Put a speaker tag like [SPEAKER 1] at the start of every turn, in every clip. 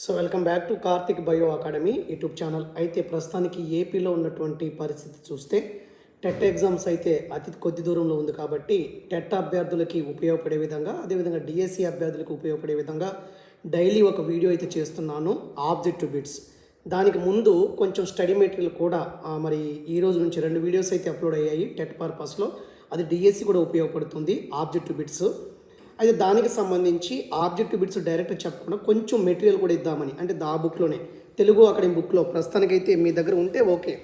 [SPEAKER 1] So welcome back to Karthik bio academy YouTube channel. అయితే ప్రస్తుతానికి ఏపీలో ఉన్నటువంటి పరిస్థితి చూస్తే టెట్ ఎగ్జామ్స్ అయితే అతి కొద్ది దూరంలో ఉంది కాబట్టి టెట్ అభ్యర్థులకి ఉపయోగపడే విధంగా అదేవిధంగా డిఎస్సి అభ్యర్థులకు ఉపయోగపడే విధంగా డైలీ ఒక వీడియో అయితే చేస్తున్నాను ఆబ్జెక్టివ్ బిట్స్. దానికి ముందు కొంచెం స్టడీ మెటీరియల్ కూడా మరి ఈ రోజు నుంచి రెండు వీడియోస్ అయితే అప్లోడ్ అయ్యాయి టెట్ పర్పస్లో. అది డిఎస్సి కూడా ఉపయోగపడుతుంది ఆబ్జెక్టివ్ బిట్స్. అయితే దానికి సంబంధించి ఆబ్జెక్టివ్ బిట్స్ డైరెక్ట్ చెప్పకుండా కొంచెం మెటీరియల్ కూడా ఇద్దామని అంటే దా బుక్లోనే. తెలుగు అకాడమీ బుక్లో ప్రస్తుతానికైతే మీ దగ్గర ఉంటే ఓకే.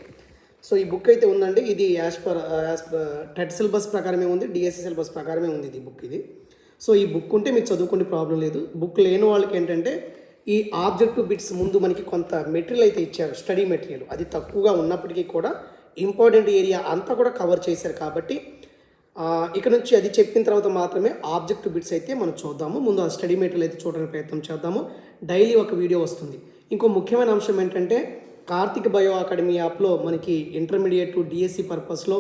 [SPEAKER 1] సో ఈ బుక్ అయితే ఉందండి. ఇది as per as TET syllabus ప్రకారమే ఉంది డిఎస్సి సిలబస్ ప్రకారమే ఉంది ఇది బుక్ ఇది. సో ఈ బుక్ ఉంటే మీరు చదువుకునే ప్రాబ్లం లేదు. బుక్ లేని వాళ్ళకి ఏంటంటే ఈ ఆబ్జెక్టివ్ బిట్స్ ముందు మనకి కొంత మెటీరియల్ అయితే ఇచ్చారు స్టడీ మెటీరియల్. అది తక్కువగా ఉన్నప్పటికీ కూడా ఇంపార్టెంట్ ఏరియా అంతా కూడా కవర్ చేశారు కాబట్టి ఇక నుంచి అది చెప్పిన తర్వాత మాత్రమే ఆబ్జెక్ట్ బిట్స్ అయితే మనం చూద్దాము. ముందు ఆ స్టడీ మెటీరియల్ అయితే చూడడానికి ప్రయత్నం చేద్దాము. డైలీ ఒక వీడియో వస్తుంది. ఇంకో ముఖ్యమైన అంశం ఏంటంటే కార్తిక్ బయో అకాడమీ యాప్లో మనకి ఇంటర్మీడియట్ డిఎస్సి పర్పస్లో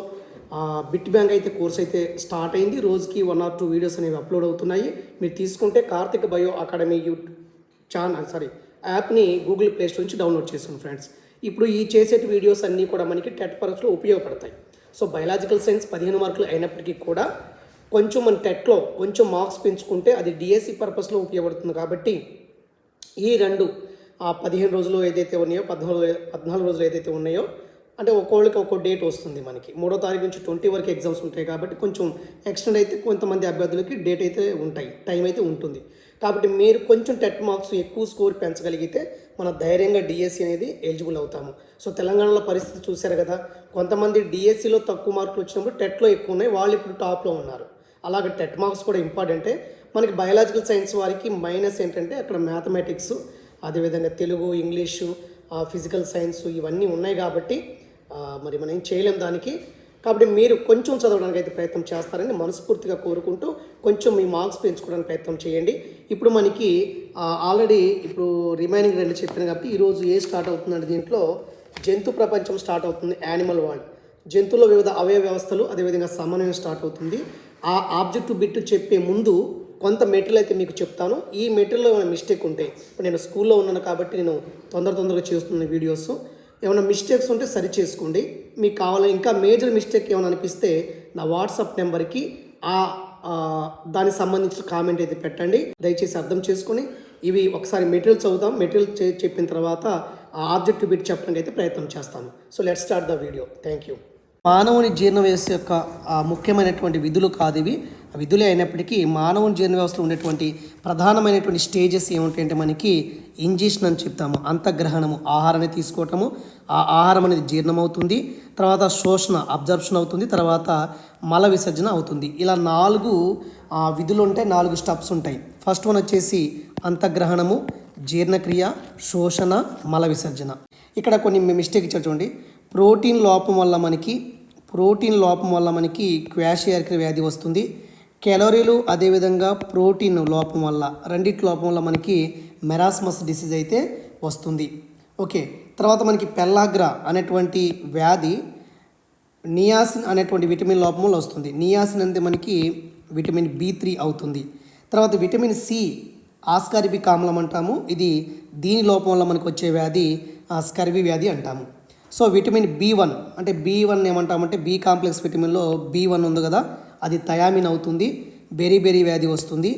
[SPEAKER 1] బిట్ బ్యాంక్ అయితే కోర్స్ అయితే స్టార్ట్ అయింది. రోజుకి వన్ ఆర్ టూ వీడియోస్ అనేవి అప్లోడ్ అవుతున్నాయి. మీరు తీసుకుంటే Karthik bio academy you channel sorry యాప్ని గూగుల్ ప్లే స్టోర్ నుంచి డౌన్లోడ్ చేసుకోండి ఫ్రెండ్స్. ఇప్పుడు ఈ చేసేటి వీడియోస్ అన్నీ కూడా మనకి టెట్ పర్పస్లో ఉపయోగపడతాయి. సో బయలాజికల్ సైన్స్ పదిహేను మార్కులు అయినప్పటికీ కూడా కొంచెం మన టెట్లో కొంచెం మార్క్స్ పెంచుకుంటే అది డిఎస్సి పర్పస్లో ఉపయోగపడుతుంది కాబట్టి ఈ రెండు ఆ పదిహేను రోజులు ఏదైతే ఉన్నాయో పద్నాలుగు పద్నాలుగు రోజులు ఏదైతే ఉన్నాయో అంటే ఒక్కోళ్ళకి ఒక్కో డేట్ వస్తుంది మనకి. మూడో తారీఖు నుంచి ట్వంటీ వరకు ఎగ్జామ్స్ ఉంటాయి కాబట్టి కొంచెం ఎక్స్టెండ్ అయితే కొంతమంది అభ్యర్థులకి డేట్ అయితే ఉంటాయి టైం అయితే ఉంటుంది. కాబట్టి మీరు కొంచెం టెట్ మార్క్స్ ఎక్కువ స్కోర్ పెంచగలిగితే మన ధైర్యంగా డిఎస్సి అనేది ఎలిజిబుల్ అవుతాము. సో తెలంగాణలో పరిస్థితి చూశారు కదా కొంతమంది డిఎస్సిలో తక్కువ మార్కులు వచ్చినప్పుడు టెట్లో ఎక్కువ ఉన్నాయి వాళ్ళు ఇప్పుడు టాప్లో ఉన్నారు. అలాగే టెట్ మార్క్స్ కూడా ఇంపార్టెంటే మనకి బయాలజికల్ సైన్స్ వారికి మైనస్ ఏంటంటే అక్కడ మ్యాథమెటిక్స్ అదేవిధంగా తెలుగు ఇంగ్లీషు ఫిజికల్ సైన్స్ ఇవన్నీ ఉన్నాయి కాబట్టి మరి మనం ఏం చేయలేం దానికి. కాబట్టి మీరు కొంచెం చదవడానికి అయితే ప్రయత్నం చేస్తారని మనస్ఫూర్తిగా కోరుకుంటూ కొంచెం మీ మార్క్స్ పెంచుకోవడానికి ప్రయత్నం చేయండి. ఇప్పుడు మనకి ఆల్రెడీ ఇప్పుడు రిమైనింగ్ రెండు చెప్పాను కాబట్టి ఈరోజు ఏ స్టార్ట్ అవుతుందంటే దీంట్లో జంతు ప్రపంచం స్టార్ట్ అవుతుంది యానిమల్ వరల్డ్ జంతువుల వివిధ అవయవ వ్యవస్థలు అదేవిధంగా సమన్వయం స్టార్ట్ అవుతుంది. ఆ ఆబ్జెక్ట్ బిట్ చెప్పే ముందు కొంత మెటీరియల్ అయితే మీకు చెప్తాను. ఈ మెటీరియల్లో ఏమైనా మిస్టేక్ ఉంటే ఇప్పుడు నేను స్కూల్లో ఉన్నాను కాబట్టి నేను తొందర తొందరగా చేస్తున్న వీడియోస్ ఏమైనా మిస్టేక్స్ ఉంటే సరి చేసుకోండి. మీకు కావాలి ఇంకా మేజర్ మిస్టేక్ ఏమైనా అనిపిస్తే నా వాట్సాప్ నెంబర్కి ఆ దానికి సంబంధించిన కామెంట్ అయితే పెట్టండి. దయచేసి అర్థం చేసుకొని ఇవి ఒకసారి మెటీరియల్ చదువుతాం మెటీరియల్ చెప్పిన తర్వాత ఆ ఆబ్జెక్ట్ బిట్ చెప్పడానికి అయితే ప్రయత్నం చేస్తాను. So let start the video thank you మానవుని జీర్ణ వ్యవస్థ యొక్క ముఖ్యమైనటువంటి విధులు కాదు ఇవి. విధులే అయినప్పటికీ మానవుని జీర్ణ వ్యవస్థలో ఉండేటువంటి ప్రధానమైనటువంటి స్టేజెస్ ఏమిటంటే మనకి ఇంజెషన్ అని చెప్తాము. అంతగ్రహణము ఆహారాన్ని తీసుకోవటము. ఆ ఆహారం అనేది జీర్ణమవుతుంది. తర్వాత శోషణ అబ్జర్ప్షన్ అవుతుంది. తర్వాత మల విసర్జన అవుతుంది. ఇలా నాలుగు విధులు ఉంటాయి. నాలుగు స్టెప్స్ ఉంటాయి. ఫస్ట్ వన్ వచ్చేసి అంతగ్రహణము జీర్ణక్రియ శోషణ మల విసర్జన. ఇక్కడ కొన్ని మిస్టేక్ ఇచ్చారు చూడండి. ప్రోటీన్ లోపం వల్ల మనకి ప్రోటీన్ లోపం వల్ల మనకి క్వాషియార్కి వ్యాధి వస్తుంది. కెలోరీలు అదేవిధంగా ప్రోటీన్ లోపం వల్ల రెండిటి లోపం వల్ల మనకి మెరాస్మస్ డిసీజ్ అయితే వస్తుంది. ఓకే తర్వాత మనకి పెల్లాగ్ర అనేటువంటి వ్యాధి నియాసిన్ అనేటువంటి విటమిన్ లోపం వల్ల వస్తుంది. నియాసిన్ అంటే మనకి విటమిన్ బి త్రీ అవుతుంది. తర్వాత విటమిన్ సి ఆస్కారిబిక్ ఆమ్లం అంటాము. ఇది దీని లోపం వల్ల మనకు వచ్చే వ్యాధి ఆ, వ్యాధి అంటాము. సో విటమిన్ బి వన్ అంటే బి వన్ ఏమంటామంటే బి కాంప్లెక్స్ విటమిన్లో బి వన్ ఉంది కదా అది థయామిన్ అవుతుంది బెరీ బెరీ వ్యాధి వస్తుంది.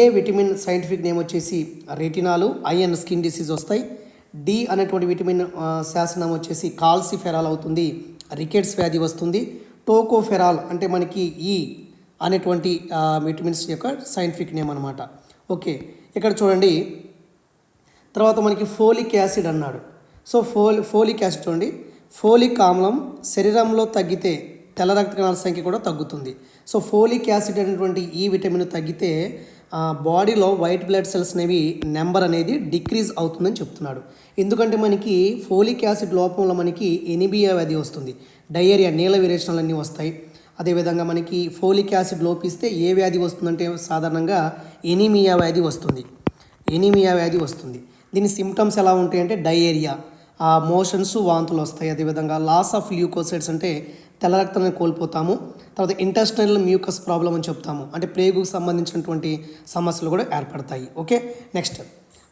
[SPEAKER 1] ఏ విటమిన్ సైంటిఫిక్ నేమ్ వచ్చేసి retinol eye and skin disease వస్తాయి. డి అనేటువంటి విటమిన్ శాసనం వచ్చేసి కాల్సిఫెరాల్ అవుతుంది రికెట్స్ వ్యాధి వస్తుంది. టోకోఫెరాల్ అంటే మనకి ఈ అనేటువంటి విటమిన్స్ యొక్క సైంటిఫిక్ నేమ్ అనమాట ఓకే ఇక్కడ చూడండి. తర్వాత మనకి ఫోలిక్ యాసిడ్ అన్నాడు. సో ఫోల్ ఫోలిక్ యాసిడ్ చూడండి. ఫోలిక్ ఆమ్లం శరీరంలో తగ్గితే తెల్ల రక్త కణాల సంఖ్య కూడా తగ్గుతుంది. సో ఫోలిక్ యాసిడ్ అనేటువంటి ఈ విటమిన్ తగ్గితే ఆ, బాడీలో వైట్ బ్లడ్ సెల్స్ అనేవి నెంబర్ అనేది డిక్రీజ్ అవుతుందని చెప్తున్నాడు. ఎందుకంటే మనకి ఫోలిక్ యాసిడ్ లోపంలో మనకి ఎనిమియా వ్యాధి వస్తుంది. డయేరియా నీల విరేచనాలు అన్నీ వస్తాయి. అదేవిధంగా మనకి ఫోలిక్ యాసిడ్ లోపిస్తే ఏ వ్యాధి వస్తుందంటే సాధారణంగా ఎనీమియా వ్యాధి వస్తుంది. ఎనీమియా వ్యాధి వస్తుంది. దీని సిమ్టమ్స్ ఎలా ఉంటాయంటే డయేరియా ఆ మోషన్స్ వాంతులు వస్తాయి. అదేవిధంగా లాస్ ఆఫ్ ల్యూకోసైడ్స్ అంటే తెల్ల రక్తాన్ని కోల్పోతాము. తర్వాత ఇంటెస్టైనల్ మ్యూకస్ ప్రాబ్లం అని చెప్తాము. అంటే ప్రేగుకు సంబంధించినటువంటి సమస్యలు కూడా ఏర్పడతాయి. ఓకే? నెక్స్ట్.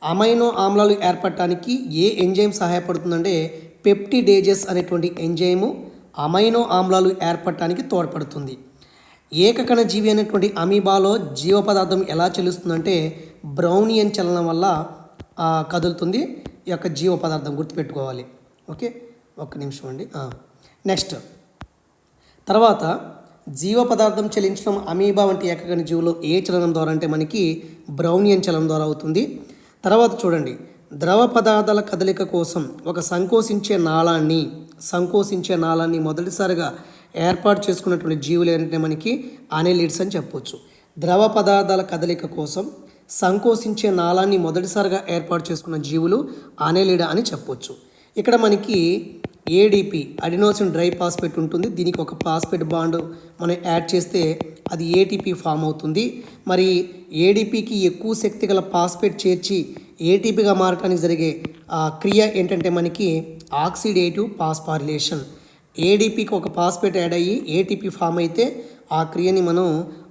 [SPEAKER 1] అమైనో ఆమ్లాలు ఏర్పడటానికి ఏ ఎంజైమ్ సహాయపడుతుందంటే పెప్టిడేజెస్ అనేటువంటి ఎంజైము అమైనో ఆమ్లాలు ఏర్పడటానికి తోడ్పడుతుంది. ఏకకణ జీవి అనేటువంటి అమీబాలో జీవ పదార్థం ఎలా చెల్లుస్తుందంటే బ్రౌనియన్ చలనం వల్ల కదులుతుంది. ఈ యొక్క జీవ పదార్థం గుర్తుపెట్టుకోవాలి. ఓకే? ఒక్క నిమిషం అండి. నెక్స్ట్. తర్వాత జీవ పదార్థం చలించడం అమీబా వంటి ఏకగణ జీవులో ఏ చలనం ద్వారా అంటే మనకి బ్రౌనియన్ చలనం ద్వారా అవుతుంది. తర్వాత చూడండి ద్రవ పదార్థాల కదలిక కోసం ఒక సంకోచించే నాళాన్ని సంకోచించే నాళాన్ని మొదటిసారిగా ఏర్పాటు చేసుకున్నటువంటి జీవులు ఏంటంటే మనకి అనేలిడ్స్ అని చెప్పొచ్చు. ద్రవ పదార్థాల కదలిక కోసం సంకోచించే నాళాన్ని మొదటిసారిగా ఏర్పాటు చేసుకున్న జీవులు అనేలిడ అని చెప్పొచ్చు. ఇక్కడ మనకి ఏడిపి అడినోసిన్ డ్రై పాస్పేట్ ఉంటుంది. దీనికి ఒక పాస్పేట్ బాండ్ మనం యాడ్ చేస్తే అది ఏటీపీ ఫామ్ అవుతుంది. మరి ఏడిపికి ఎక్కువ శక్తి గల పాస్పేట్ చేర్చి ఏటీపీగా మారడానికి జరిగే ఆ, క్రియ ఏంటంటే మనకి ఆక్సిడేటివ్ పాస్పారిలేషన్ ఏడిపికి ఒక పాస్పేట్ యాడ్ అయ్యి ఏటీపీ ఫామ్ అయితే ఆ క్రియని మనం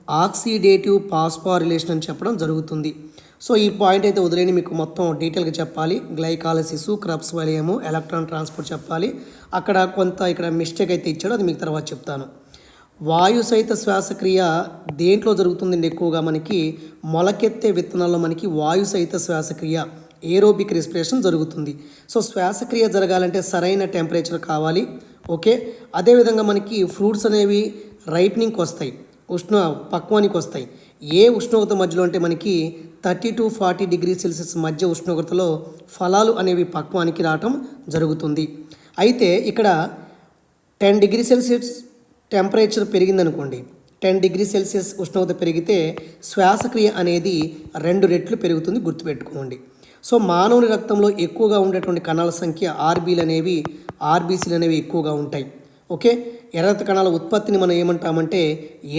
[SPEAKER 1] ఆక్సిడేటివ్ పాస్పారిలేషన్ అని చెప్పడం జరుగుతుంది. సో ఈ పాయింట్ అయితే వదిలేని మీకు మొత్తం డీటెయిల్గా చెప్పాలి. గ్లైకాలసిస్ క్రబ్స్ వలయము ఎలక్ట్రాన్ ట్రాన్స్పోర్ట్ చెప్పాలి. అక్కడ కొంత ఇక్కడ మిస్టేక్ అయితే ఇచ్చాడు అది మీకు తర్వాత చెప్తాను. వాయు సహిత శ్వాసక్రియ దేంట్లో జరుగుతుందండి ఎక్కువగా మనకి? మొలకెత్తే విత్తనాల్లో మనకి వాయు సహిత శ్వాసక్రియ ఏరోబిక్ రెస్పిరేషన్ జరుగుతుంది. సో శ్వాసక్రియ జరగాలంటే సరైన టెంపరేచర్ కావాలి. ఓకే? అదేవిధంగా మనకి ఫ్రూట్స్ అనేవి రైపనింగ్కి వస్తాయి ఉష్ణ పక్వానికి వస్తాయి. ఏ ఉష్ణోగ్రత మధ్యలో అంటే మనకి thirty to forty degree Celsius మధ్య ఉష్ణోగ్రతలో ఫలాలు అనేవి పక్వానికి రావటం జరుగుతుంది. అయితే ఇక్కడ టెన్ డిగ్రీ సెల్సియస్ టెంపరేచర్ పెరిగిందనుకోండి టెన్ డిగ్రీ సెల్సియస్ ఉష్ణోగ్రత పెరిగితే శ్వాసక్రియ అనేది రెండు రెట్లు పెరుగుతుంది గుర్తుపెట్టుకోండి. సో మానవుని రక్తంలో ఎక్కువగా ఉండేటువంటి కణాల సంఖ్య ఆర్బీలు అనేవి ఆర్బీసీలు అనేవి ఎక్కువగా ఉంటాయి. ఓకే? ఎర్రత కణాల ఉత్పత్తిని మనం ఏమంటామంటే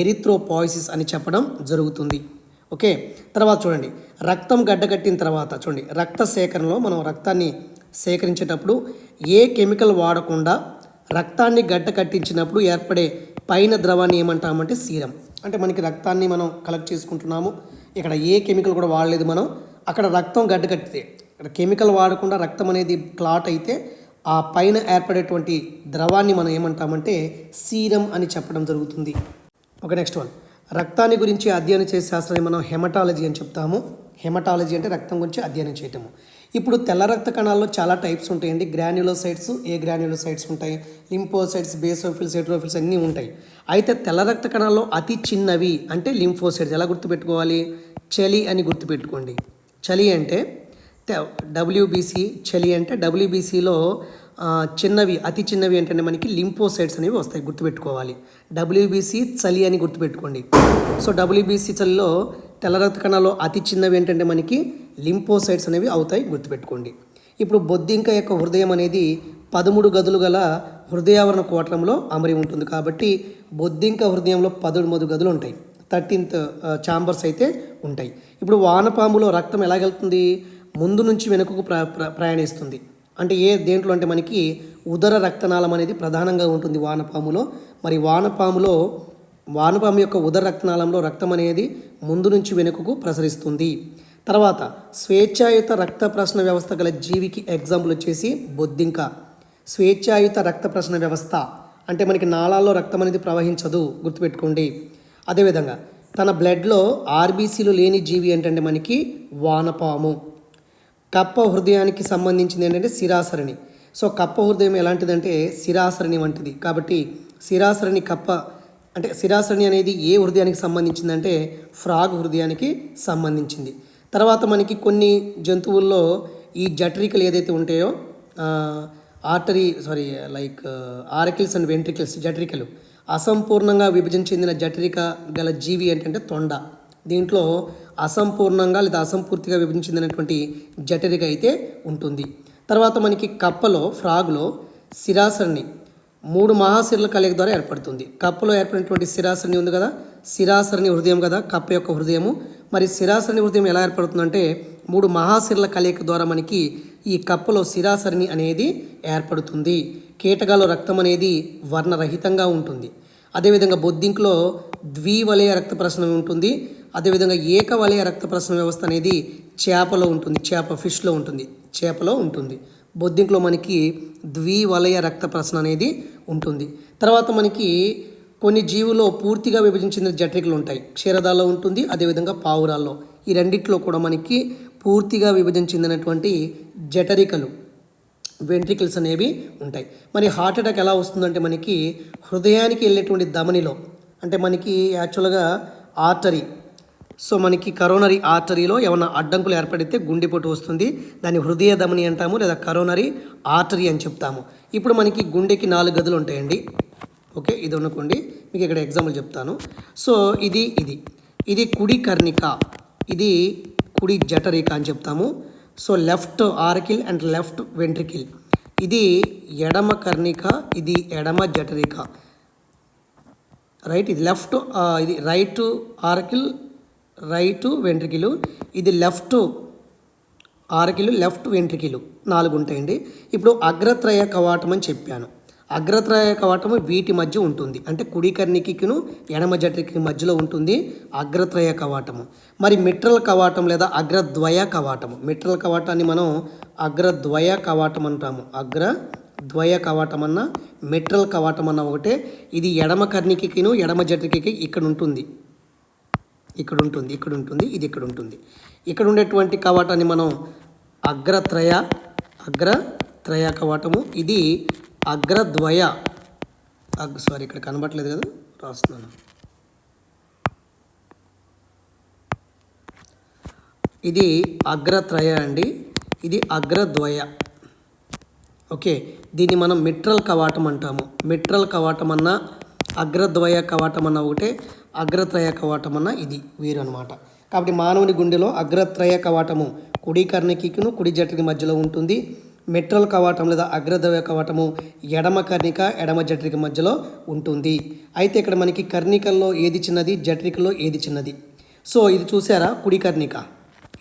[SPEAKER 1] ఎరిథ్రోపాయిసిస్ అని చెప్పడం జరుగుతుంది. ఓకే తర్వాత చూడండి. రక్తం గడ్డకట్టిన తర్వాత చూడండి. రక్త సేకరణలో మనం రక్తాన్ని సేకరించేటప్పుడు ఏ కెమికల్ వాడకుండా రక్తాన్ని గడ్డ కట్టించినప్పుడు ఏర్పడే పైన ద్రవాన్ని ఏమంటామంటే సీరం. అంటే మనకి రక్తాన్ని మనం కలెక్ట్ చేసుకుంటున్నాము. ఇక్కడ ఏ కెమికల్ కూడా వాడలేదు మనం. అక్కడ రక్తం గడ్డ కట్టితే ఇక్కడ కెమికల్ వాడకుండా రక్తం అనేది క్లాట్ అయితే ఆ పైన ఏర్పడేటువంటి ద్రవాన్ని మనం ఏమంటామంటే సీరం అని చెప్పడం జరుగుతుంది. ఓకే నెక్స్ట్ వన్ రక్తాన్ని గురించి అధ్యయనం చేసే శాస్త్రాన్ని మనం హెమటాలజీ అని చెప్తాము. హెమటాలజీ అంటే రక్తం గురించి అధ్యయనం చేయటము. ఇప్పుడు తెల్ల రక్త కణాల్లో చాలా టైప్స్ ఉంటాయండి. గ్రాన్యులోసైట్స్ ఏ గ్రాన్యులోసైట్స్ ఉంటాయి? లింఫోసైట్స్ బేసోఫిల్స్ ఎట్రోఫిల్స్ అన్నీ ఉంటాయి. అయితే తెల్ల రక్త కణాల్లో అతి చిన్నవి అంటే లింఫోసైట్స్ ఎలా గుర్తుపెట్టుకోవాలి? చలి అని గుర్తుపెట్టుకోండి. చలి అంటే డబ్ల్యూబీసీ చలి అంటే డబ్ల్యూబీసీలో చిన్నవి అతి చిన్నవి ఏంటంటే మనకి లింపోసైడ్స్ అనేవి వస్తాయి గుర్తుపెట్టుకోవాలి. డబ్ల్యూబీసీ చలి అని గుర్తుపెట్టుకోండి. సో డబ్ల్యూబీసీ చలిలో తెల్ల రక్త కణాల్లో అతి చిన్నవి ఏంటంటే మనకి లింపోసైడ్స్ అనేవి అవుతాయి గుర్తుపెట్టుకోండి. ఇప్పుడు బొద్దింక యొక్క హృదయం అనేది పదమూడు గదులు గల హృదయావరణ కోటంలో అమరి ఉంటుంది కాబట్టి బొద్దింక హృదయంలో పదమూడు గదులు ఉంటాయి. థర్టీన్త్ ఛాంబర్స్ అయితే ఉంటాయి. ఇప్పుడు వానపాములో రక్తం ఎలాగెళ్తుంది ముందు నుంచి వెనుకకు ప్ర- ప్రయాణిస్తుంది. అంటే ఏ దేంట్లో అంటే మనకి ఉదర రక్తనాళం అనేది ప్రధానంగా ఉంటుంది వానపాములో. మరి వానపాములో వానపాము యొక్క ఉదర రక్తనాళంలో రక్తం అనేది ముందు నుంచి వెనుకకు ప్రసరిస్తుంది. తర్వాత స్వేచ్ఛాయుత రక్త ప్రసరణ వ్యవస్థ గల జీవికి ఎగ్జాంపుల్ వచ్చేసి బొద్దింక. స్వేచ్ఛాయుత రక్త ప్రసరణ వ్యవస్థ అంటే మనకి నాళాల్లో రక్తం అనేది ప్రవహించదు గుర్తుపెట్టుకోండి. అదేవిధంగా తన బ్లడ్లో ఆర్బీసీలు లేని జీవి ఏంటంటే మనకి వానపాము. కప్ప హృదయానికి సంబంధించింది ఏంటంటే శిరాసరణి. సో కప్ప హృదయం ఎలాంటిదంటే శిరాసరణి వంటిది. కాబట్టి శిరాసరణి కప్ప అంటే శిరాసరణి అనేది ఏ హృదయానికి సంబంధించిందంటే ఫ్రాగ్ హృదయానికి సంబంధించింది. తర్వాత మనకి కొన్ని జంతువుల్లో ఈ జఠరికలు ఏదైతే ఉంటాయో artery sorry like auricles and ventricles జఠరికలు. అసంపూర్ణంగా విభజన చెందిన జఠరిక గల జీవి ఏంటంటే తొండ. దీంట్లో అసంపూర్ణంగా లేదా అసంపూర్తిగా విభజించిందనేటువంటి జఠరిక అయితే ఉంటుంది. తర్వాత మనకి కప్పలో ఫ్రాగ్లో శిరాసరణి మూడు మహాశిరల కలయిక ద్వారా ఏర్పడుతుంది. కప్పలో ఏర్పడినటువంటి శిరాసరణి ఉంది కదా? శిరాసరణి హృదయం కదా? కప్ప యొక్క హృదయము. మరి శిరాసరణి హృదయం ఎలా ఏర్పడుతుందంటే మూడు మహాశిరల కలయిక ద్వారా మనకి ఈ కప్పలో శిరాసరణి అనేది ఏర్పడుతుంది. కీటకాలో రక్తం అనేది వర్ణరహితంగా ఉంటుంది. అదేవిధంగా బొద్దింకులో ద్వివలయ రక్త ప్రసరణ ఉంటుంది. అదేవిధంగా ఏకవలయ రక్త ప్రసరణ వ్యవస్థ అనేది చేపలో ఉంటుంది చేప ఫిష్లో ఉంటుంది చేపలో ఉంటుంది. బొద్దింట్లో మనకి ద్వివలయ రక్త ప్రసరణ అనేది ఉంటుంది. తర్వాత మనకి కొన్ని జీవులో పూర్తిగా విభజించిన జఠరికలు ఉంటాయి. క్షీరదాల్లో ఉంటుంది అదేవిధంగా పావురాల్లో. ఈ రెండిట్లో కూడా మనకి పూర్తిగా విభజన చెందినటువంటి జఠరికలు వెంట్రికల్స్ అనేవి ఉంటాయి. మరి హార్ట్ అటాక్ ఎలా వస్తుందంటే మనకి హృదయానికి వెళ్ళేటువంటి ధమనిలో అంటే మనకి యాక్చువల్గా ఆర్టరీ సో మనకి కరోనరీ ఆర్టరీలో ఏమైనా అడ్డంకులు ఏర్పడితే గుండెపోటు వస్తుంది. దాన్ని హృదయ ధమని అంటాము లేదా కరోనరీ ఆర్టరీ అని చెప్తాము. ఇప్పుడు మనకి గుండెకి నాలుగు గదులు ఉంటాయండి. ఓకే ఇది అనుకోండి. మీకు ఇక్కడ ఎగ్జాంపుల్ చెప్తాను. సో ఇది ఇది. ఇది కుడి కర్ణిక. ఇది కుడి జఠరిక అని చెప్తాము. So left auricle and left ventricle. ఇది ఎడమ కర్ణిక ఇది ఎడమ జఠరిక రైట్ ఇది లెఫ్ట్ ఇది రైట్ ఆర్కిల్ రైట్ వెంట్రికిలు ఇది లెఫ్ట్ ఆరకిలు లెఫ్ట్ వెంట్రికిలు నాలుగు ఉంటాయండి. ఇప్పుడు అగ్రత్రయ కవాటం అని చెప్పాను. అగ్రత్రయ కవాటము వీటి మధ్య ఉంటుంది. అంటే కుడికర్ణికిను ఎడమ జఠరికి మధ్యలో ఉంటుంది అగ్రత్రయ కవాటము. మరి మిట్రల్ కవాటం లేదా అగ్రద్వయ కవాటము మిట్రల్ కవాటాన్ని మనం అగ్రద్వయ కవాటం అంటాము. అగ్ర ద్వయ కవాటం అన్న మిట్రల్ కవాటం అన్న ఒకటే. ఇది ఎడమ కర్ణికిను ఎడమ జఠరికి ఇక్కడ ఉంటుంది. ఇక్కడ ఉంటుంది ఇక్కడ ఉంటుంది ఇది ఇక్కడ ఉంటుంది ఇక్కడ ఉండేటువంటి కవాటాన్ని మనం అగ్రత్రయ అగ్రత్రయ కవాటము. ఇది అగ్రద్వయ. సారీ ఇక్కడ కనబడట్లేదు కదా రాస్తున్నాను. ఇది అగ్రత్రయ అండి. ఇది అగ్రద్వయ. ఓకే దీన్ని మనం మిట్రల్ కవాటం అంటాము. మిట్రల్ కవాటం అన్నా అగ్రద్వయ కవాటం అన్న ఒకటే అగ్రత్రయ కవాటం అన్న ఇది వీరు అనమాట కాబట్టి మానవుని గుండెలో అగ్రత్రయ కవాటము కుడి కర్ణికను కుడి జఠరికి మధ్యలో ఉంటుంది. మెట్రల్ కవాటం లేదా అగ్రద్వయ కవాటము ఎడమ కర్ణిక ఎడమ జఠరిక మధ్యలో ఉంటుంది. అయితే ఇక్కడ మనకి కర్ణికల్లో ఏది చిన్నది జఠరికలో ఏది చిన్నది? సో ఇది చూసారా? కుడి కర్ణిక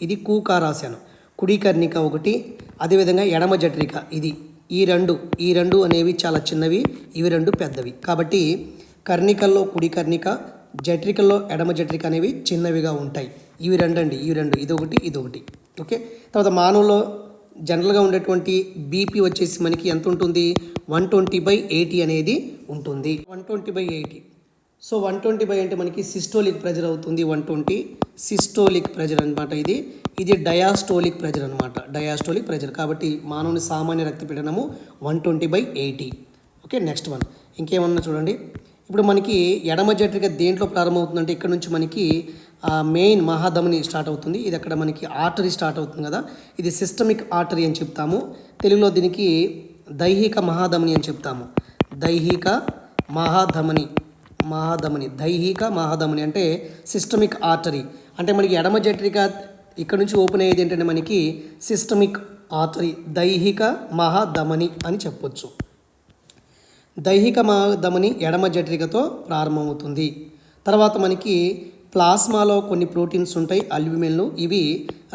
[SPEAKER 1] ఇది కూకా రాశాను కుడి కర్ణిక ఒకటి అదేవిధంగా ఎడమ జఠరిక ఇది. ఈ రెండు ఈ రెండు అనేవి చాలా చిన్నవి ఇవి రెండు పెద్దవి. కాబట్టి కర్ణికల్లో కుడి కర్ణిక జట్రికల్లో ఎడమ జట్రిక అనేవి చిన్నవిగా ఉంటాయి. ఇవి రెండు అండి ఇవి రెండు ఇదొకటి ఇదొకటి ఓకే? తర్వాత మానవులో జనరల్గా ఉండేటువంటి బీపీ వచ్చేసి మనకి ఎంత ఉంటుంది? వన్ ట్వంటీ బై ఎయిటీ అనేది ఉంటుంది. One twenty by eighty. So one twenty by అంటే మనకి సిస్టోలిక్ ప్రెజర్ అవుతుంది వన్ ట్వంటీ. సిస్టోలిక్ ప్రెజర్ అనమాట ఇది. ఇది డయాస్టోలిక్ ప్రెజర్ అనమాట డయాస్టోలిక్ ప్రెజర్. కాబట్టి మానవుని సామాన్య రక్తపీడనము one twenty by eighty. Okay? Next one. ఇంకేమన్నా చూడండి. ఇప్పుడు మనకి ఎడమ జఠరిక దేంట్లో ప్రారంభమవుతుందంటే ఇక్కడ నుంచి మనకి మెయిన్ మహాధమని స్టార్ట్ అవుతుంది. ఇది అక్కడ మనకి ఆర్టరీ స్టార్ట్ అవుతుంది కదా. ఇది సిస్టమిక్ ఆర్టరీ అని చెప్తాము. తెలుగులో దీనికి దైహిక మహాధమని అని చెప్తాము. దైహిక మహాధమని మహాధమని దైహిక మహాధమని అంటే సిస్టమిక్ ఆర్టరీ. అంటే మనకి ఎడమ జఠరిక ఇక్కడ నుంచి ఓపెన్ అయ్యేది ఏంటంటే మనకి సిస్టమిక్ ఆర్టరీ దైహిక మహాధమని అని చెప్పొచ్చు. దైహిక ధమని ఎడమ జఠరికతో ప్రారంభమవుతుంది. తర్వాత మనకి ప్లాస్మాలో కొన్ని ప్రోటీన్స్ ఉంటాయి అల్బ్యూమిన్లు ఇవి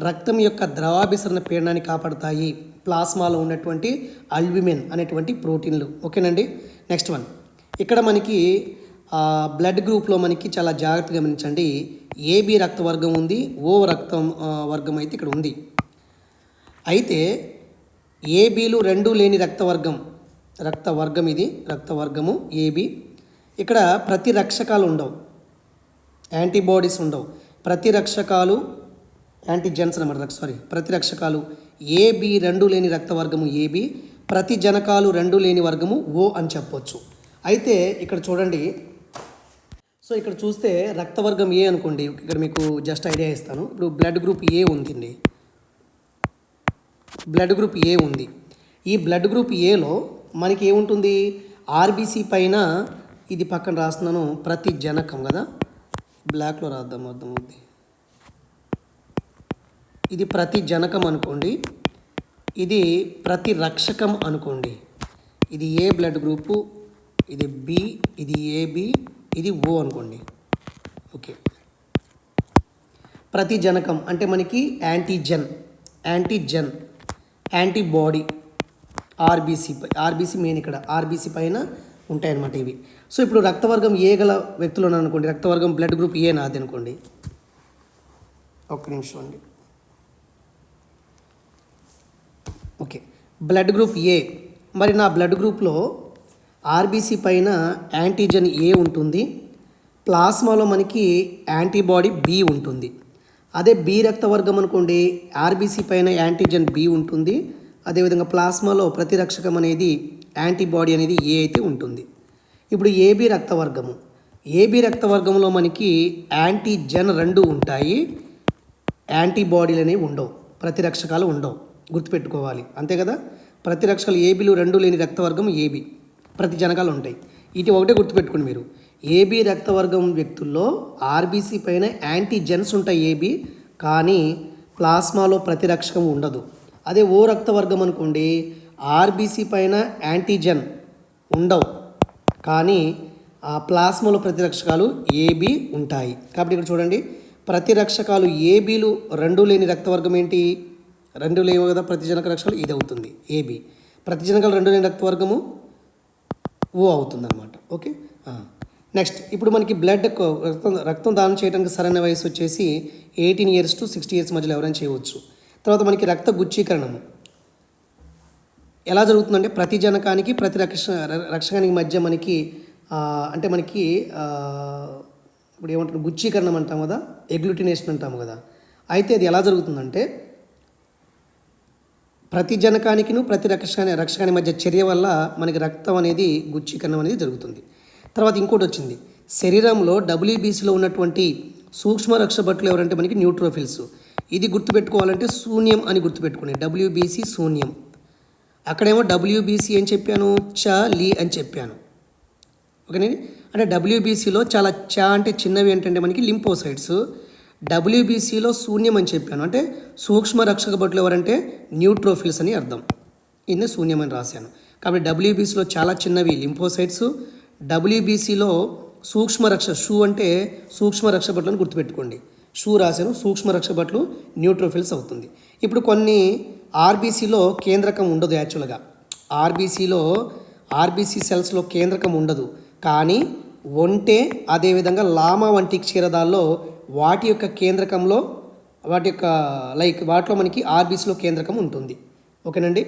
[SPEAKER 1] రక్తం యొక్క ద్రవాభిసరణ పీడనాన్ని కాపాడుతాయి. ప్లాస్మాలో ఉన్నటువంటి అల్బ్యూమిన్ అనేటువంటి ప్రోటీన్లు. ఓకేనండి? Next one. ఇక్కడ మనకి బ్లడ్ గ్రూప్లో మనకి చాలా జాగ్రత్తగా గమనించండి. ఏబి రక్త వర్గం ఉంది ఓ రక్తం వర్గం అయితే ఇక్కడ ఉంది. అయితే ఏబీలు రెండు లేని రక్తవర్గం రక్త వర్గం ఇది రక్త వర్గము ఏబి. ఇక్కడ ప్రతిరక్షకాలు ఉండవు యాంటీబాడీస్ ఉండవు. ప్రతిరక్షకాలు యాంటీజెన్స్ అనమాట సారీ ప్రతిరక్షకాలు ఏబి రెండు లేని రక్త వర్గము ఏబి ప్రతి జనకాలు రెండు లేని వర్గము ఓ అని చెప్పొచ్చు. అయితే ఇక్కడ చూడండి. సో ఇక్కడ చూస్తే రక్తవర్గం ఏ అనుకోండి. ఇక్కడ మీకు జస్ట్ ఐడియా ఇస్తాను. ఇప్పుడు బ్లడ్ గ్రూప్ ఏ ఉందండి? బ్లడ్ గ్రూప్ ఏ ఉంది? ఈ బ్లడ్ గ్రూప్ ఏలో మనకి ఏముంటుంది ఆర్బీసీ పైన ఇది పక్కన రాస్తున్నాను ప్రతి జనకం కదా? బ్లాక్లో రాద్దాం అర్థమవుద్ది. ఇది ప్రతి జనకం అనుకోండి. ఇది ప్రతి రక్షకం అనుకోండి. ఇది ఏ బ్లడ్ గ్రూపు? ఇది బి ఇది ఏబి ఇది ఓ అనుకోండి. ఓకే. ప్రతి జనకం అంటే మనకి antigen antigen antibody. RBC RBC main ఇక్కడ ఆర్బీసీ పైన ఉంటాయన్నమాట ఇవి. సో ఇప్పుడు రక్తవర్గం ఏ గల వ్యక్తులు అనుకోండి రక్తవర్గం బ్లడ్ గ్రూప్ ఏ నాది అనుకోండి ఒక నిమిషం అండి. Okay blood group A. మరి నా బ్లడ్ గ్రూప్లో ఆర్బీసీ పైన యాంటీజన్ ఏ ఉంటుంది ప్లాస్మాలో మనకి యాంటీబాడీ బి ఉంటుంది. అదే బి రక్తవర్గం అనుకోండి ఆర్బీసీ పైన యాంటీజన్ బి ఉంటుంది అదేవిధంగా ప్లాస్మాలో ప్రతిరక్షకం అనేది యాంటీబాడీ అనేది ఏ అయితే ఉంటుంది. ఇప్పుడు ఏబి రక్తవర్గము. ఏబి రక్తవర్గంలో మనకి యాంటీజెన్ రెండు ఉంటాయి. యాంటీబాడీలు అనేవి ఉండవు. ప్రతిరక్షకాలు ఉండవు. గుర్తుపెట్టుకోవాలి. అంతే కదా? ప్రతిరక్షకాలు ఏబీలు రెండు లేని రక్తవర్గం ఏబి. ప్రతి జనకాలు ఉంటాయి. ఇటు ఒకటే గుర్తుపెట్టుకోండి మీరు. ఏబి రక్తవర్గం వ్యక్తుల్లో ఆర్బీసీ పైన యాంటీజెన్స్ ఉంటాయి ఏబి. కానీ ప్లాస్మాలో ప్రతిరక్షకం ఉండదు. అదే ఓ రక్తవర్గం అనుకోండి ఆర్బీసీ పైన యాంటీజెన్ ఉండవు. కానీ ఆ ప్లాస్మాలో ప్రతిరక్షకాలు ఏబి ఉంటాయి. కాబట్టి ఇక్కడ చూడండి ప్రతిరక్షకాలు ఏబీలు రెండు లేని రక్తవర్గం ఏంటి? రెండు లేవు కదా ప్రతిజనక రక్షలు ఇది అవుతుంది ఏబి. ప్రతిజనకాలు రెండు లేని రక్తవర్గము ఓ అవుతుంది అనమాట ఓకే నెక్స్ట్ ఇప్పుడు మనకి బ్లడ్ రక్తం రక్తం దానం చేయడానికి సరైన వయసు వచ్చేసి eighteen years to sixty years మధ్యలో ఎవరైనా చేయవచ్చు. తర్వాత మనకి రక్త గుచ్చీకరణము. ఎలా జరుగుతుందంటే ప్రతి జనకానికి ప్రతి రక్ష రక్షకానికి మధ్య మనకి అంటే మనకి ఇప్పుడు ఏమంటారు గుచ్చీకరణం అంటాం కదా ఎగ్లుటినేషన్ అంటాము కదా. అయితే అది ఎలా జరుగుతుందంటే ప్రతి జనకానికిను ప్రతి రక్షకాని రక్షకాని మధ్య చర్య వల్ల మనకి రక్తం అనేది గుచ్చీకరణం అనేది జరుగుతుంది. తర్వాత ఇంకోటి వచ్చింది. శరీరంలో డబ్ల్యూబీసీలో ఉన్నటువంటి సూక్ష్మ రక్షభట్లు ఎవరంటే మనకి న్యూట్రోఫిల్స్. ఇది గుర్తుపెట్టుకోవాలంటే శూన్యం అని గుర్తుపెట్టుకోండి. డబ్ల్యూబీసీ శూన్యం. అక్కడేమో డబ్ల్యూబీసీ అని చెప్పాను? చ లీ అని చెప్పాను. ఓకేనండి అంటే డబ్ల్యూబీసీలో చాలా చ అంటే చిన్నవి ఏంటంటే మనకి లింపోసైడ్స్. డబ్ల్యూబీసీలో శూన్యం అని చెప్పాను. అంటే సూక్ష్మ రక్షక భటులు ఎవరంటే? న్యూట్రోఫిల్స్ అని అర్థం. ఇది శూన్యం అని రాశాను. కాబట్టి డబ్ల్యూబీసీలో చాలా చిన్నవి లింపోసైడ్స్. డబ్ల్యూబీసీలో సూక్ష్మ రక్ష షూ అంటే సూక్ష్మ రక్ష భటులను గుర్తుపెట్టుకోండి. షూ రాశాను సూక్ష్మ రక్షక న్యూట్రోఫిల్స్ అవుతుంది. ఇప్పుడు కొన్ని ఆర్బీసీలో కేంద్రకం ఉండదు యాక్చువల్గా. ఆర్బీసీలో ఆర్బీసీ సెల్స్లో కేంద్రకం ఉండదు. కానీ ఒంటే అదేవిధంగా లామా వంటి క్షీరదాల్లో వాటి యొక్క కేంద్రకంలో వాటి యొక్క లైక్ వాటిలో మనకి ఆర్బీసీలో కేంద్రకం ఉంటుంది. ఓకేనండి?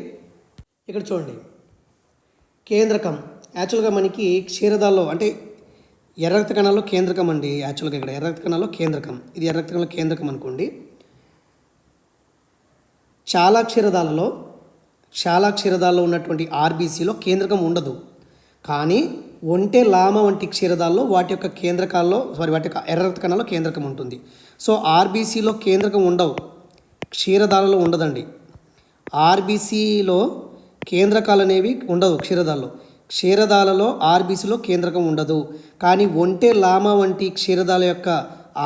[SPEAKER 1] ఇక్కడ చూడండి. కేంద్రకం. యాక్చువల్గా మనకి క్షీరదాల్లో అంటే ఎర్రరక్త కణాల్లో కేంద్రకం అండి యాక్చువల్గా ఇక్కడ ఎర్ర రక్త కణాల్లో కేంద్రకం. ఇది ఎర్ర కణాల్లో కేంద్రకం అనుకోండి. చాలా క్షీరదాలలో చాలా క్షీరదాల్లో ఉన్నటువంటి ఆర్బీసీలో కేంద్రకం ఉండదు. కానీ ఒంటె లామ వంటి క్షీరదాల్లో వాటి యొక్క కేంద్రకాల్లో సారీ వాటి యొక్క ఎర్ర రక్త కణాల్లో కేంద్రకం ఉంటుంది. సో ఆర్బీసీలో కేంద్రకం ఉండవు. క్షీరదాలలో ఉండదండి. ఆర్బీసీలో కేంద్రకాలు అనేవి ఉండవు క్షీరదాల్లో. క్షీరదాలలో ఆర్బీసీలో కేంద్రకం ఉండదు. కానీ ఒంటె లామా వంటి క్షీరదాల యొక్క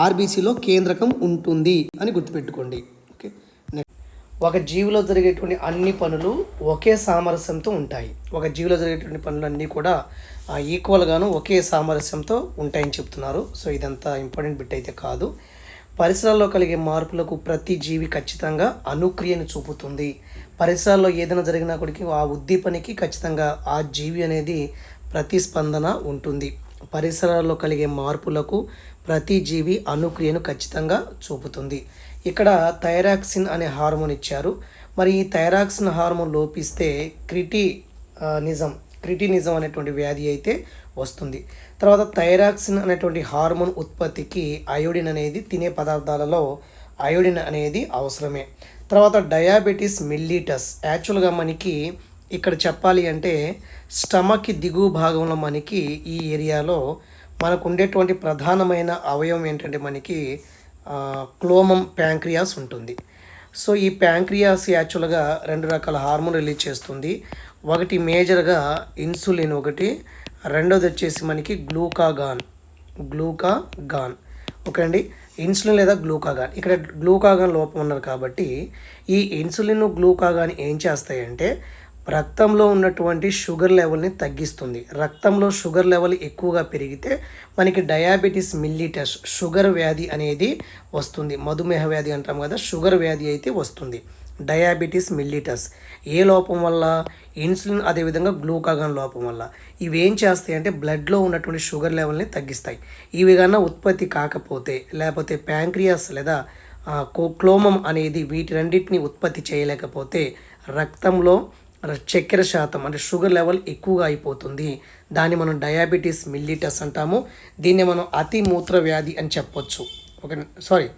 [SPEAKER 1] ఆర్బీసీలో కేంద్రకం ఉంటుంది అని గుర్తుపెట్టుకోండి. ఓకే? ఒక జీవిలో జరిగేటువంటి అన్ని పనులు ఒకే సామరస్యంతో ఉంటాయి. ఒక జీవిలో జరిగేటువంటి పనులు అన్నీ కూడా ఈక్వల్గాను ఒకే సామరస్యంతో ఉంటాయని చెప్తున్నారు. సో ఇదంతా ఇంపార్టెంట్ బిట్ అయితే కాదు. పరిసరాల్లో కలిగే మార్పులకు ప్రతి జీవి ఖచ్చితంగా అనుక్రియను చూపుతుంది. పరిసరాల్లో ఏదైనా జరిగినా కూడా ఆ ఉద్దీపనికి ఖచ్చితంగా ఆ జీవి అనేది ప్రతిస్పందన ఉంటుంది. పరిసరాల్లో కలిగే మార్పులకు ప్రతి జీవి అనుక్రియను ఖచ్చితంగా చూపుతుంది. ఇక్కడ థైరాక్సిన్ అనే హార్మోన్ ఇచ్చారు. మరి ఈ థైరాక్సిన్ హార్మోన్ లోపిస్తే క్రిటి నిజం క్రిటినిజం అనేటువంటి వ్యాధి అయితే వస్తుంది. తర్వాత థైరాక్సిన్ అనేటువంటి హార్మోన్ ఉత్పత్తికి అయోడిన్ అనేది తినే పదార్థాలలో అయోడిన్ అనేది అవసరమే. తర్వాత డయాబెటీస్ మిల్లీటస్. యాక్చువల్గా మనకి ఇక్కడ చెప్పాలి అంటే స్టమక్ దిగువ భాగంలో మనకి ఈ ఏరియాలో మనకు ఉండేటువంటి ప్రధానమైన అవయవం ఏంటంటే మనకి క్లోమం ప్యాంక్రియాస్ ఉంటుంది. సో ఈ ప్యాంక్రియాస్ యాక్చువల్గా రెండు రకాల హార్మోన్ రిలీజ్ చేస్తుంది. ఒకటి మేజర్గా ఇన్సులిన్ ఒకటి రెండోది వచ్చేసి మనకి గ్లూకాగాన్. గ్లూకాగాన్. ఓకే అండి ఇన్సులిన్ లేదా గ్లూకాగాన్. ఇక్కడ గ్లూకాగాన్ లోపం ఉన్నారు కాబట్టి ఈ ఇన్సులిన్ గ్లూకాగాన్ ఏం చేస్తాయంటే రక్తంలో ఉన్నటువంటి షుగర్ లెవెల్ని తగ్గిస్తుంది. రక్తంలో షుగర్ లెవెల్ ఎక్కువగా పెరిగితే మనకి డయాబెటీస్ మిల్లీటస్ షుగర్ వ్యాధి అనేది వస్తుంది. మధుమేహ వ్యాధి అంటాం కదా షుగర్ వ్యాధి అయితే వస్తుంది. Diabetes mellitus. ఏ లోపం వల్ల? ఇన్సులిన్ అదేవిధంగా గ్లూకాగన్ లోపం వల్ల. ఇవి ఏం చేస్తాయి అంటే బ్లడ్లో ఉన్నటువంటి షుగర్ లెవెల్ని తగ్గిస్తాయి. ఇవి కన్నా ఉత్పత్తి కాకపోతే లేకపోతే ప్యాంక్రియాస్ లేదా ఆ, క్లోమం అనేది వీటి రెండింటిని ఉత్పత్తి చేయలేకపోతే రక్తంలో చక్కెర శాతం అంటే షుగర్ లెవెల్ ఎక్కువగా అయిపోతుంది. దాన్ని మనం డయాబెటీస్ మిల్లిటస్ అంటాము. దీన్ని మనం అతి మూత్ర వ్యాధి అని చెప్పొచ్చు. Okay sorry.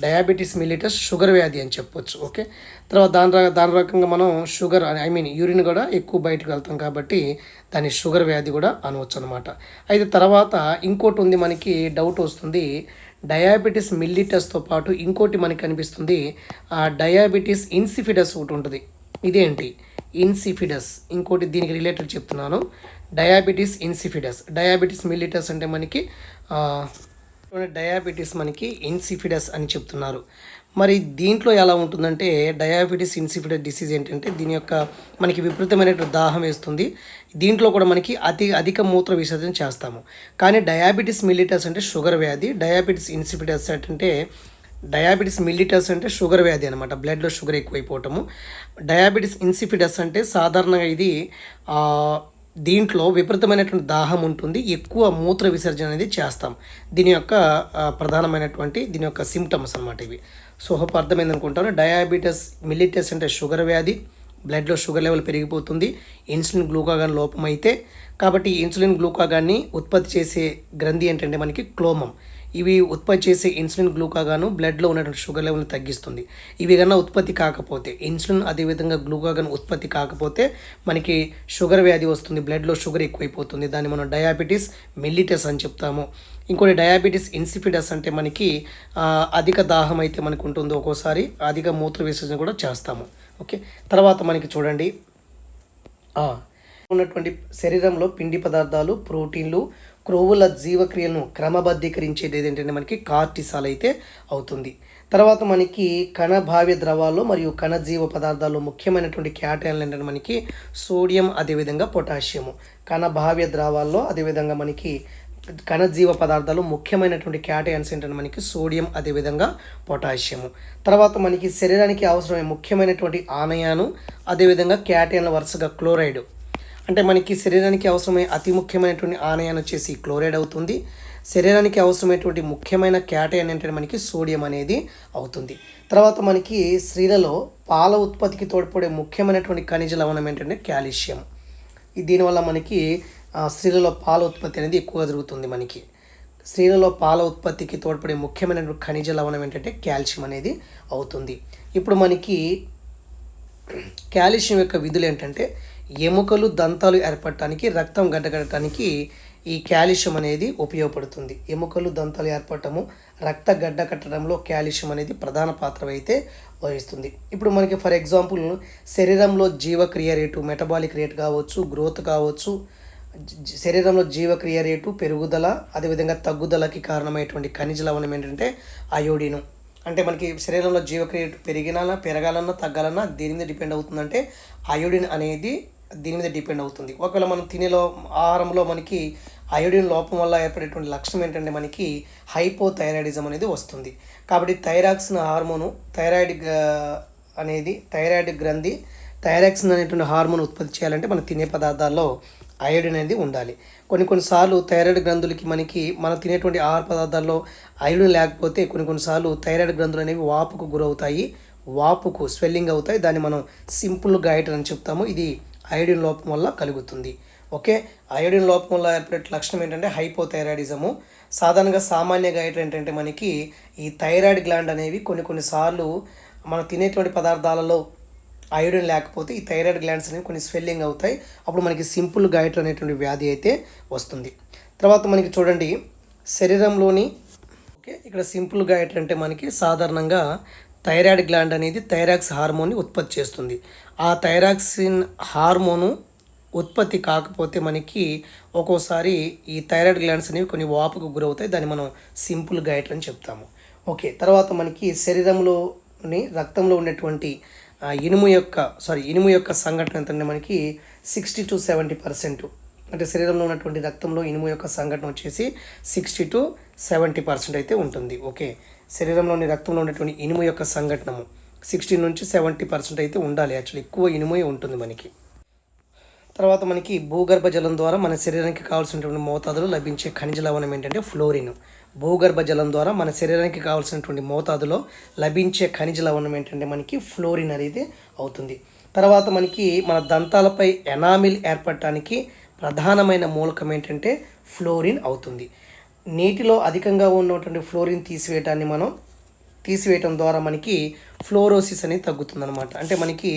[SPEAKER 1] Diabetes mellitus sugar వ్యాధి అని చెప్పొచ్చు ఓకే? తర్వాత దాని ర- దాని రకంగా మనం షుగర్ ఐ మీన్ యూరిన్ కూడా ఎక్కువ బయటకు వెళ్తాం కాబట్టి దాన్ని షుగర్ వ్యాధి కూడా అనవచ్చు అనమాట అయితే తర్వాత ఇంకోటి ఉంది మనకి డౌట్ వస్తుంది. డయాబెటీస్ మిల్లిటస్తో పాటు ఇంకోటి మనకి కనిపిస్తుంది ఆ డయాబెటీస్ ఇన్సిఫిడస్ ఒకటి ఉంటుంది. ఇదేంటి? ఇన్సిఫిడస్. ఇంకోటి దీనికి రిలేటెడ్ చెప్తున్నాను. డయాబెటీస్ ఇన్సిఫిడస్. డయాబెటీస్ మిల్లిటస్ అంటే మనకి డయాబెటీస్ మనకి ఇన్సిఫిడస్ అని చెప్తున్నారు. మరి దీంట్లో ఎలా ఉంటుందంటే డయాబెటీస్ ఇన్సిఫిడస్ డిసీజ్ ఏంటంటే దీని యొక్క మనకి విపరీతమైనటువంటి దాహం వేస్తుంది. దీంట్లో కూడా మనకి అతి అధిక మూత్ర విసర్జన చేస్తాము. కానీ డయాబెటీస్ మిల్లిటస్ అంటే షుగర్ వ్యాధి డయాబెటీస్ ఇన్సిఫిడస్ అంటే డయాబెటీస్ మిల్లిటస్ అంటే షుగర్ వ్యాధి అనమాట బ్లడ్లో షుగర్ ఎక్కువైపోవటము. డయాబెటీస్ ఇన్సిఫిడస్ అంటే సాధారణంగా ఇది దీంట్లో విపరీతమైనటువంటి దాహం ఉంటుంది. ఎక్కువ మూత్ర విసర్జన అనేది చేస్తాం. దీని యొక్క ప్రధానమైనటువంటి దీని యొక్క సిమ్టమ్స్ అనమాట ఇవి. సో హోప్ అర్థమైంది అనుకుంటాను డయాబెటీస్ మిలిటస్ అంటే షుగర్ వ్యాధి బ్లడ్లో షుగర్ లెవెల్ పెరిగిపోతుంది. ఇన్సులిన్ గ్లూకాగాన్ లోపం అయితే. కాబట్టి ఇన్సులిన్ గ్లూకాగాన్ని ఉత్పత్తి చేసే గ్రంథి ఏంటంటే మనకి క్లోమం. ఇవి ఉత్పత్తి చేసే ఇన్సులిన్ గ్లూకాగాను బ్లడ్లో ఉన్నటువంటి షుగర్ లెవెల్ని తగ్గిస్తుంది. ఇవి కన్నా ఉత్పత్తి కాకపోతే ఇన్సులిన్ అదేవిధంగా గ్లూకాగాన్ ఉత్పత్తి కాకపోతే మనకి షుగర్ వ్యాధి వస్తుంది బ్లడ్లో షుగర్ ఎక్కువైపోతుంది. దాన్ని మనం డయాబెటీస్ మెల్లిటస్ అని చెప్తాము. ఇంకోటి డయాబెటీస్ ఇన్సిఫిడస్ అంటే మనకి అధిక దాహం అయితే మనకు ఉంటుంది ఒక్కోసారి అధిక మూత్ర విసర్జన కూడా చేస్తాము. ఓకే? తర్వాత మనకి చూడండి. ఉన్నటువంటి శరీరంలో పిండి పదార్థాలు ప్రోటీన్లు క్రొవ్వుల జీవక్రియలను క్రమబద్ధీకరించేది ఏంటంటే మనకి కార్టిసాల్ అయితే అవుతుంది. తర్వాత మనకి కణభావ్య ద్రవాలు మరియు కణజీవ పదార్థాలు ముఖ్యమైనటువంటి క్యాటైన్లు ఏంటంటే మనకి సోడియం అదేవిధంగా పొటాషియము. కణభావ్య ద్రవాల్లో అదేవిధంగా మనకి కణజీవ పదార్థాలు ముఖ్యమైనటువంటి క్యాటయాన్స్ ఏంటంటే మనకి సోడియం అదేవిధంగా పొటాషియము. తర్వాత మనకి శరీరానికి అవసరమైన ముఖ్యమైనటువంటి ఆనయాను అదేవిధంగా క్యాటయాన్ల వరుసగా క్లోరైడ్. అంటే మనకి శరీరానికి అవసరమైన అతి ముఖ్యమైనటువంటి ఆనయాన్ వచ్చేసి క్లోరైడ్ అవుతుంది. శరీరానికి అవసరమైనటువంటి ముఖ్యమైన క్యాటయన్ ఏంటంటే మనకి సోడియం అనేది అవుతుంది. తర్వాత మనకి స్త్రీలలో పాల ఉత్పత్తికి తోడ్పడే ముఖ్యమైనటువంటి ఖనిజ లవణం ఏంటంటే కాల్షియం. దీనివల్ల మనకి స్త్రీలలో పాల ఉత్పత్తి అనేది ఎక్కువగా జరుగుతుంది మనకి. స్త్రీలలో పాల ఉత్పత్తికి తోడ్పడే ముఖ్యమైనటువంటి ఖనిజ లవణం ఏంటంటే కాల్షియం అనేది అవుతుంది. ఇప్పుడు మనకి కాల్షియం యొక్క విధులు ఏంటంటే ఎముకలు దంతాలు ఏర్పడటానికి రక్తం గడ్డగట్టడానికి ఈ కాల్షియం అనేది ఉపయోగపడుతుంది. ఎముకలు దంతాలు ఏర్పడటము రక్త గడ్డ కట్టడంలో కాల్షియం అనేది ప్రధాన పాత్ర అయితే వహిస్తుంది. ఇప్పుడు మనకి ఫర్ ఎగ్జాంపుల్ శరీరంలో జీవక్రియ రేటు మెటబాలిక్ రేట్ కావచ్చు గ్రోత్ కావచ్చు శరీరంలో జీవక్రియ రేటు పెరుగుదల అదేవిధంగా తగ్గుదలకి కారణమైనటువంటి ఖనిజ లవణం ఏంటంటే అయోడిను. అంటే మనకి శరీరంలో జీవక్రియ రేటు పెరిగినా పెరగాలన్నా తగ్గాలన్నా దేని మీద డిపెండ్ అవుతుందంటే అయోడిన్ అనేది దీని మీద డిపెండ్ అవుతుంది. ఒకవేళ మనం తినేలో ఆహారంలో మనకి అయోడిన్ లోపం వల్ల ఏర్పడేటువంటి లక్షణం ఏంటంటే మనకి హైపోథైరాయిడిజం అనేది వస్తుంది. కాబట్టి థైరాక్సిన్ హార్మోను థైరాయిడ్ అనేది థైరాయిడ్ గ్రంథి థైరాక్సిన్ అనేటువంటి హార్మోన్ ఉత్పత్తి చేయాలంటే మనం తినే పదార్థాల్లో అయోడిన్ అనేది ఉండాలి. కొన్ని కొన్నిసార్లు థైరాయిడ్ గ్రంథులకి మనకి మనం తినేటువంటి ఆహార పదార్థాల్లో అయోడిన్ లేకపోతే కొన్ని కొన్నిసార్లు థైరాయిడ్ గ్రంథులు అనేవి వాపుకు గురవుతాయి. వాపుకు స్వెల్లింగ్ అవుతాయి. దాన్ని మనం సింపుల్ గైటర్ అని చెప్తాము. ఇది అయోడిన్ లోపం వల్ల కలుగుతుంది. ఓకే? అయోడిన్ లోపం వల్ల ఏర్పడే లక్షణం ఏంటంటే హైపోథైరాయిడిజము. సాధారణంగా సామాన్య గైటర్ ఏంటంటే మనకి ఈ థైరాయిడ్ గ్లాండ్ అనేవి కొన్ని కొన్నిసార్లు మనం తినేటువంటి పదార్థాలలో అయోడిన్ లేకపోతే ఈ థైరాయిడ్ గ్లాండ్స్ అనేవి కొన్ని స్వెల్లింగ్ అవుతాయి. అప్పుడు మనకి సింపుల్ గైటర్ అనేటువంటి వ్యాధి అయితే వస్తుంది. తర్వాత మనకి చూడండి. శరీరంలోని ఓకే? ఇక్కడ సింపుల్ గైటర్ అంటే మనకి సాధారణంగా థైరాయిడ్ గ్లాండ్ అనేది థైరాక్స్ హార్మోన్ని ఉత్పత్తి చేస్తుంది. ఆ థైరాక్సిన్ హార్మోను ఉత్పత్తి కాకపోతే మనకి ఒక్కోసారి ఈ థైరాయిడ్ గ్లాండ్స్ అనేవి కొన్ని వాపుకు గురవుతాయి. దాన్ని మనం సింపుల్ గైటర్ అని చెప్తాము. ఓకే తర్వాత మనకి శరీరంలోని రక్తంలో ఉన్నటువంటి ఇనుము యొక్క సారీ ఇనుము యొక్క సంఘటన ఎంత మనకి సిక్స్టీ టు సెవెంటీ పర్సెంట్. అంటే శరీరంలో ఉన్నటువంటి రక్తంలో ఇనుము యొక్క సంఘటన వచ్చేసి సిక్స్టీ టు సెవెంటీ పర్సెంట్ అయితే ఉంటుంది. ఓకే శరీరంలోని రక్తంలో ఉన్నటువంటి ఇనుము యొక్క సంఘటనము. సిక్స్టీ నుంచి సెవెంటీ పర్సెంట్ అయితే ఉండాలి. యాక్చువల్లీ ఎక్కువ ఇనుమే ఉంటుంది మనకి. తర్వాత మనకి భూగర్భ జలం ద్వారా మన శరీరానికి కావాల్సినటువంటి మోతాదులో లభించే ఖనిజ లవణం ఏంటంటే ఫ్లోరిన్. భూగర్భ జలం ద్వారా మన శరీరానికి కావాల్సినటువంటి మోతాదులో లభించే ఖనిజ లవణం ఏంటంటే మనకి ఫ్లోరిన్ అనేది అవుతుంది. తర్వాత మనకి మన దంతాలపై ఎనామిల్ ఏర్పడటానికి ప్రధానమైన మూలకం ఏంటంటే ఫ్లోరిన్ అవుతుంది. నీటిలో అధికంగా ఉన్నటువంటి ఫ్లోరిన్ తీసివేయటాన్ని మనం తీసివేయటం ద్వారా మనకి ఫ్లోరోసిస్ అనేది తగ్గుతుందన్నమాట. అంటే మనకి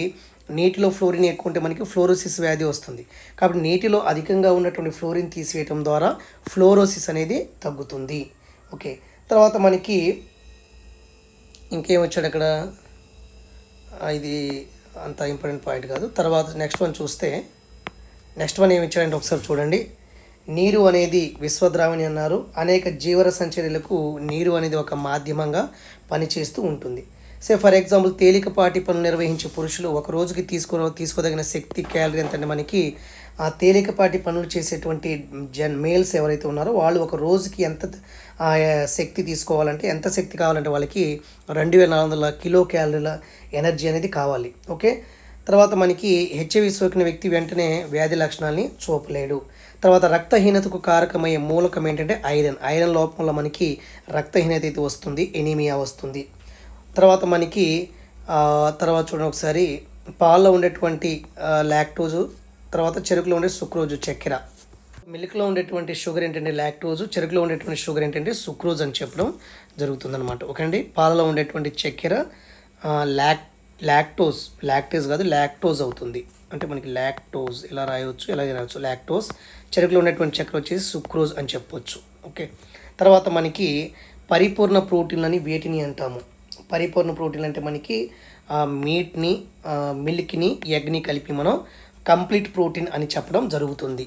[SPEAKER 1] నీటిలో ఫ్లోరిన్ ఎక్కువ ఉంటే మనకి ఫ్లోరోసిస్ వ్యాధి వస్తుంది. కాబట్టి నీటిలో అధికంగా ఉన్నటువంటి ఫ్లోరిన్ తీసివేయటం ద్వారా ఫ్లోరోసిస్ అనేది తగ్గుతుంది. ఓకే. తర్వాత మనకి ఇంకేం వచ్చాడు అక్కడ? ఇది అంత ఇంపార్టెంట్ పాయింట్ కాదు. తర్వాత నెక్స్ట్ వన్ చూస్తే నెక్స్ట్ వన్ ఏమి ఇచ్చాడంటే ఒకసారి చూడండి. నీరు అనేది విశ్వద్రావిణి అన్నారు. అనేక జీవర సంచర్యలకు నీరు అనేది ఒక మాధ్యమంగా పనిచేస్తూ ఉంటుంది. సే ఫర్ ఎగ్జాంపుల్ తేలికపాటి పనులు నిర్వహించే పురుషులు ఒక రోజుకి తీసుకో తీసుకోదగిన శక్తి క్యాలరీ ఎంత మనకి ఆ తేలికపాటి పనులు చేసేటువంటి జన్ మేల్స్ ఎవరైతే ఉన్నారో వాళ్ళు ఒక రోజుకి ఎంత ఆ, శక్తి తీసుకోవాలంటే ఎంత శక్తి కావాలంటే వాళ్ళకి రెండు వేల నాలుగు వందల కిలో క్యాలరీల ఎనర్జీ అనేది కావాలి. ఓకే? తర్వాత మనకి హెచ్ఐవి సోకిన వ్యక్తి వెంటనే వ్యాధి లక్షణాలని చూపలేడు. తర్వాత రక్తహీనతకు కారకమయ్యే మూలకం ఏంటంటే ఐరన్. ఐరన్ లోపం వల్ల మనకి రక్తహీనత అయితే వస్తుంది ఎనీమియా వస్తుంది. తర్వాత మనకి తర్వాత చూడండి ఒకసారి పాల్లో ఉండేటువంటి లాక్టోజు తర్వాత చెరుకులో ఉండే సుక్రోజు చక్కెర. మిల్క్లో ఉండేటువంటి షుగర్ ఏంటంటే లాక్టోజు చెరుకులో ఉండేటువంటి షుగర్ ఏంటంటే సుక్రోజ్ అని చెప్పడం జరుగుతుందన్నమాట. ఓకే అండి పాలలో ఉండేటువంటి చక్కెర లాక్ లాక్టోస్ లాక్టేజ్ కాదు లాక్టోజ్ అవుతుంది. అంటే మనకి లాక్టోజ్ ఇలా రాయవచ్చు ఎలా రాయవచ్చు లాక్టోజ్ చెరుకులో ఉన్నటువంటి చక్కెర వచ్చేసి సుక్రోజ్ అని చెప్పొచ్చు. ఓకే. తర్వాత మనకి పరిపూర్ణ ప్రోటీన్లని వేటిని అంటాము? పరిపూర్ణ ప్రోటీన్ అంటే మనకి మీట్ని మిల్క్ని ఎగ్ని కలిపి మనం కంప్లీట్ ప్రోటీన్ అని చెప్పడం జరుగుతుంది.